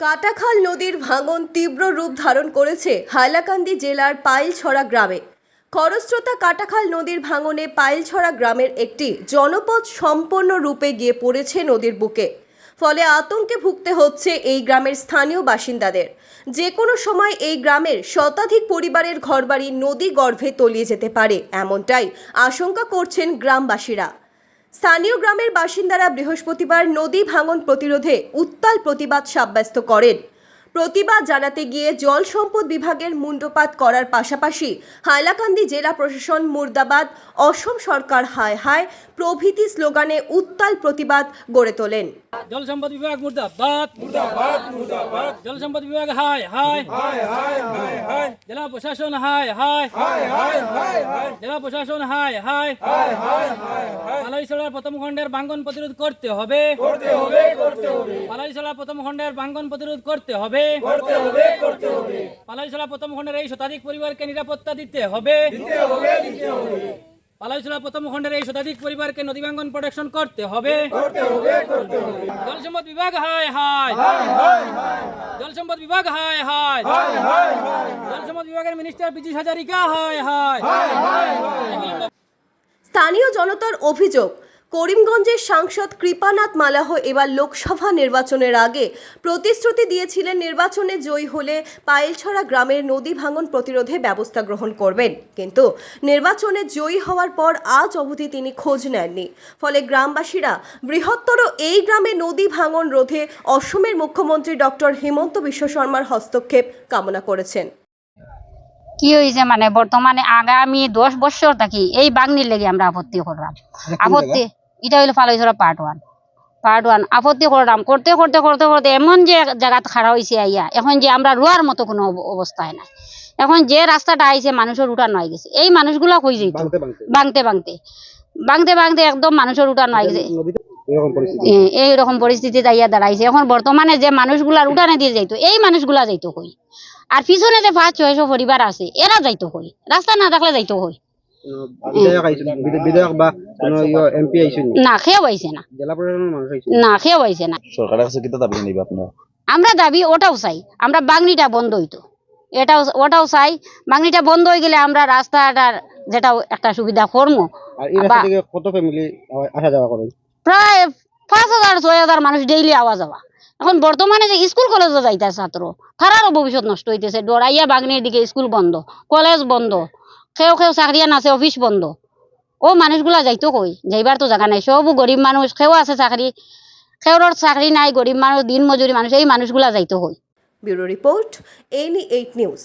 কাটাখাল নদীর ভাঙন তীব্র রূপ ধারণ করেছে হাইলাকান্দি জেলার পাইলছড়া গ্রামে। খরস্রোতা কাটাখাল নদীর ভাঙনে পাইলছড়া গ্রামের একটি জনপদ সম্পূর্ণ রূপে গিয়ে পড়েছে নদীর বুকে। ফলে আতঙ্কে ভুগতে হচ্ছে এই গ্রামের স্থানীয় বাসিন্দাদের। যে কোনো সময় এই গ্রামের শতাধিক পরিবারের ঘরবাড়ি নদী গর্ভে তলিয়ে যেতে পারে, এমনটাই আশঙ্কা করছেন গ্রামবাসীরা। স্থানীয় গ্রামের বাসিন্দারা বৃহস্পতিবার নদী ভাঙন প্রতিরোধে উত্তাল প্রতিবাদ সাব্যস্ত করেন। প্রতিবাদ জানাতে গিয়ে জল সম্পদ বিভাগের মুন্ডপাত করার পাশাপাশি হাইলাকান্দি জেলা প্রশাসন মুর্দাবাদ অসম সরকার হায় হায় প্রভৃতি স্লোগানে উত্তাল প্রতিবাদ গড়ে তোলেন। জল সম্পদ বিভাগ মুর্দাবাদ। মুর্দাবাদ মুর্দাবাদ। জল সম্পদ বিভাগ হায় হায়। হায় হায় হায় জেলা প্রশাসন হায় হায়। জেলা প্রশাসন হায় হায়। পালাইছড়ার প্রথম খণ্ডের ভাঙ্গন প্রতিরোধ করতে হবে। করতে হবে করতে হবে। পালাইছড়া প্রথম খণ্ডের ভাঙ্গন প্রতিরোধ করতে হবে। করতে হবে করতে হবে। পালাইছড়া প্রথম খণ্ডের এই শতাধিক পরিবারকে নিরাপত্তা দিতে হবে। দিতে হবে দিতে হবে। পালাইছড়া প্রথম খণ্ডের এই শতাধিক পরিবারকে নদী ভাঙ্গন প্রোটেকশন করতে হবে জল সম্পদ বিভাগ হায় হায়। জল সম্পদ বিভাগ হায় হায়। জল সম্পদ বিভাগের মিনিস্টার বিজিশ হাজারিকা হায় হায়। স্থানীয় জনতার অভিযোগ করিমগঞ্জের সাংসদ কৃপানাথ মালাহ এবার লোকসভা নির্বাচনের আগে প্রতিশ্রুতি দিয়েছিলেন নির্বাচনে জয়ী হলে পায়েলছড়া গ্রামের নদী ভাঙন প্রতিরোধে ব্যবস্থা গ্রহণ করবেন। কিন্তু নির্বাচনে জয়ী হওয়ার পর আজ অবধি তিনি খোঁজ নেননি। ফলে গ্রামবাসীরা বৃহত্তর এই গ্রামে নদী ভাঙন রোধে অসমের মুখ্যমন্ত্রী ডক্টর হেমন্ত বিশ্ব শর্মার হস্তক্ষেপ কামনা করেছেন। কি হয়েছে মানে? বর্তমানে আগামী দশ বছর থাকি এই বাগনির লেগে আমরা আপত্তি করলাম। আপত্তি এটা হইল ফালাইছড়া পার্ট ওয়ান পার্ট ওয়ান আপত্তি করলাম করতে করতে করতে করতে এমন যে জায়গাত খাড়া হয়েছে আইয়া এখন যে আমরা রোয়ার মতো কোনো অবস্থায় নাই। এখন যে রাস্তাটা আইছে মানুষের উঠানো হয়ে গেছে। এই মানুষগুলা কই যেত বাংতে বাংতে। বাংতে বাংতে। একদম মানুষের উঠানো হয়ে গেছে। এইরকম পরিস্থিতি। দাইয়া দাঁড়াইছে। এখন বর্তমানে যে মানুষগুলার উঠানে দিয়ে যাইতো এই মানুষগুলা যাইতো কই? আর পিছনে যে পাঁচ ছয়শো পরিবার আছে এরা যাইতো কই? রাস্তা না থাকলে যাইতো কই? বিধায়ক আইছিল বিধায়ক বা কোনো এমপি আইছিল না খেয়েও আইছে না। জেলা প্রশাসনের মানুষ আইছিল না খেয়েও আইছে না। সরকারের কাছে কিতা দাবি নিবে আপনারা? আমরা দাবি ওটাও চাই আমরা বাংনিটা বন্ধ হইতো। এটাও ওটাও চাই বাংনিটা বন্ধ হয়ে গেলে আমরা রাস্তাটার যেটা একটা সুবিধা করব কত ফ্যামিলি আসা যাওয়া করে প্রায় পাঁচ হাজার ছয় হাজার মানুষ ডেইলি আওয়া যাওয়া। এখন বর্তমানে যে স্কুল কলেজে যাইতে ছাত্র তারারও ভবিষ্যৎ নষ্ট হইতেছে। ডরাইয়া বাগনির দিকে স্কুল বন্ধ কলেজ বন্ধ কেউ খেও চাকরিয়ান আছে অফিস বন্ধ। ও মানুষগুলা যাইতো কই যাইবার তো নাই। সবও গরিব মানুষ খেও আছে চাকরি খেওর চাকরি নাই গরিব মানুষ দিন মজুরি মানুষ এই মানুষগুলা যাইতো কই bureau report any eight news.